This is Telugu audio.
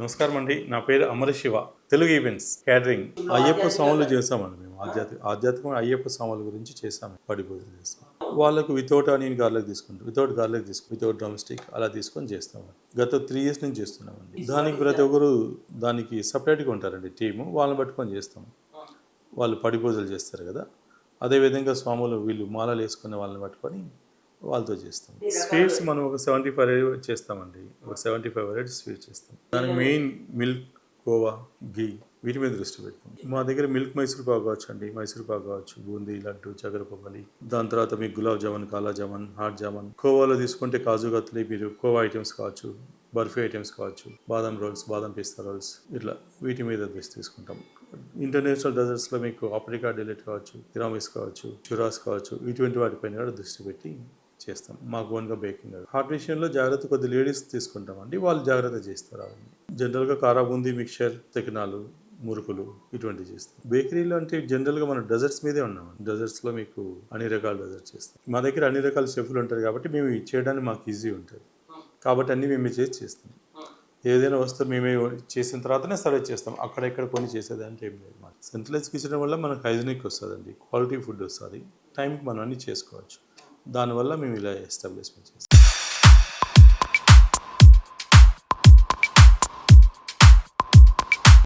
నమస్కారం అండి. నా పేరు అమర శివ. తెలుగు ఈవెంట్స్ క్యాటరింగ్ అయ్యప్ప స్వాములు చేస్తామండి మేము. ఆధ్యాత్మిక ఆధ్యాత్మిక అయ్యప్ప స్వాముల గురించి చేసాము పడి పూజలు చేస్తాం. వాళ్ళకు వితౌట్ ఆనియన్ గార్లిక్ తీసుకుంటాం. వితౌట్ గార్లిక్ తీసుకుంటాం వితౌట్ డ్రమ్స్టిక్ అలా తీసుకొని చేస్తాం గత త్రీ ఇయర్స్ నుంచి చేస్తున్నామండి. దానికి ప్రతి ఒక్కరు దానికి సపరేట్గా ఉంటారండి టీము వాళ్ళని పట్టుకొని చేస్తాం. వాళ్ళు పడి పూజలు చేస్తారు కదా. అదేవిధంగా స్వాములు వీళ్ళు మాలలు వేసుకునే వాళ్ళని పట్టుకొని వాళ్ళతో చేస్తాం. స్వీట్స్ మనం ఒక సెవెంటీ ఫైవ్ చేస్తామండి. ఒక సెవెంటీ ఫైవ్ వెరైటీస్ స్వీట్స్ చేస్తాం. దానికి మెయిన్ మిల్క్ కోవా గీ వీటి మీద దృష్టి పెడతాం. మా దగ్గర మిల్క్ మైసూర్ పాక్ కావచ్చు అండి మైసూర్ పాక్ కావచ్చు బూందీ లడ్డు చక్కెర పొంగలి దాని తర్వాత మీకు గులాబ్ జామున్ కాలా జామున్ హాట్ జామున్. కోవాలో తీసుకుంటే కాజు కత్తులు మీరు కోవా ఐటమ్స్ కావచ్చు బర్ఫీ ఐటమ్స్ కావచ్చు బాదం రోల్స్ బాదం పిస్తా రోల్స్ ఇట్లా వీటి మీద దృష్టి తీసుకుంటాం. ఇంటర్నేషనల్ డెజర్ట్స్లో మీకు ఆప్రికా డిలెట్ కావచ్చు తిరామిస్ కావచ్చు చురాస్ కావచ్చు ఇటువంటి వాటిపైన కూడా దృష్టి పెట్టి చేస్తాం. మాకు ఓన్గా బేకింగ్ హాట్ విషయంలో జాగ్రత్త కొద్ది లేడీస్ తీసుకుంటామండి. వాళ్ళు జాగ్రత్త చేస్తారు అవన్నీ. జనరల్గా కారా బూందీ మిక్చర్ తెకినాలు మురుకులు ఇటువంటివి చేస్తాం. బేకరీలో అంటే జనరల్గా మనం డెజర్ట్స్ మీదే ఉన్నాం డెజర్ట్స్లో మీకు అన్ని రకాల డెజర్ట్స్ చేస్తాం. మా దగ్గర అన్ని రకాల షెఫ్లు ఉంటారు కాబట్టి మేము చేయడానికి మాకు ఈజీ ఉంటుంది. కాబట్టి అన్నీ మేమే చేసి చేస్తాం. ఏదైనా వస్తే మేమే చేసిన తర్వాతనే సర్వ్ చేస్తాం. అక్కడ ఇక్కడ కొన్ని చేసేది అంటే ఏం లేదు మాకు. సెంట్రలైజ్ కిచెన్ వల్ల మనకు హైజీనిక్ వస్తుందండి. క్వాలిటీ ఫుడ్ వస్తుంది. టైంకి మనం అన్నీ చేసుకోవచ్చు. దానివల్ల మేము ఇలా ఎస్టాబ్లిష్మెంట్ చేస్తాం.